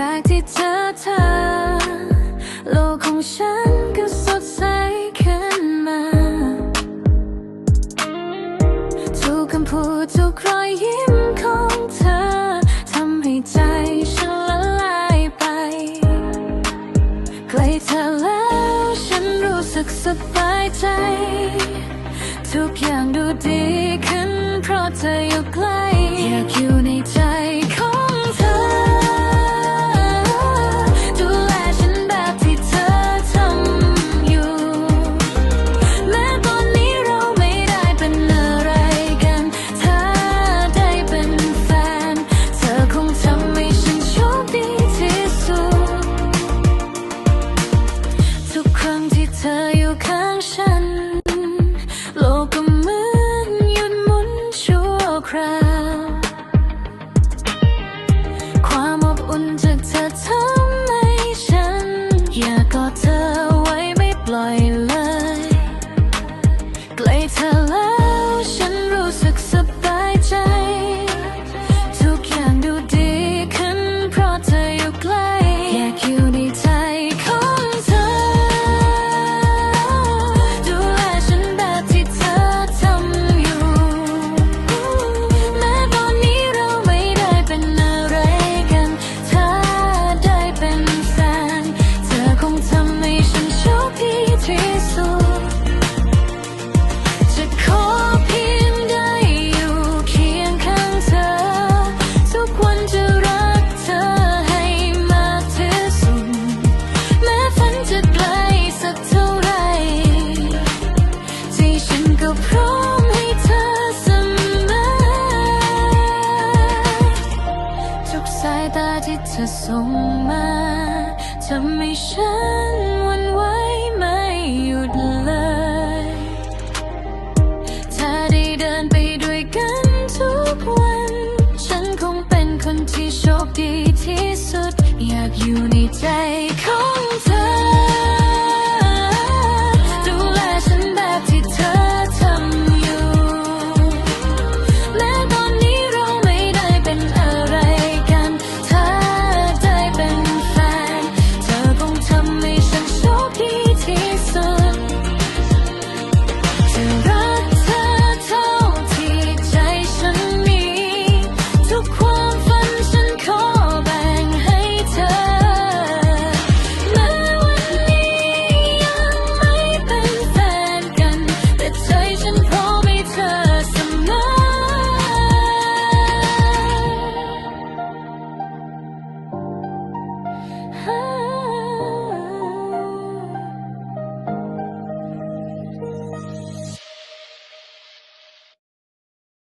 แรกที่เจอเธอ โลกของฉันก็สดใสขึ้นมา ทุกคำพูดทุกรอยยิ้มของเธอทำให้ใจฉันละลายไป ใกล้เธอแล้วฉันรู้สึกสบายใจ ทุกอย่างดูดีขึ้นเพราะเธออยู่ใกล้ ฉันก็พร้อมให้เธอเสมอทุกสายตาที่เธอส่งมาทำให้ฉันวนไหวไม่หยุดเลย ถ้าได้เดินไปด้วยกันทุกวัน ฉันคงเป็นคนที่โชคดีที่สุด อยากอยู่ในใจของเธอ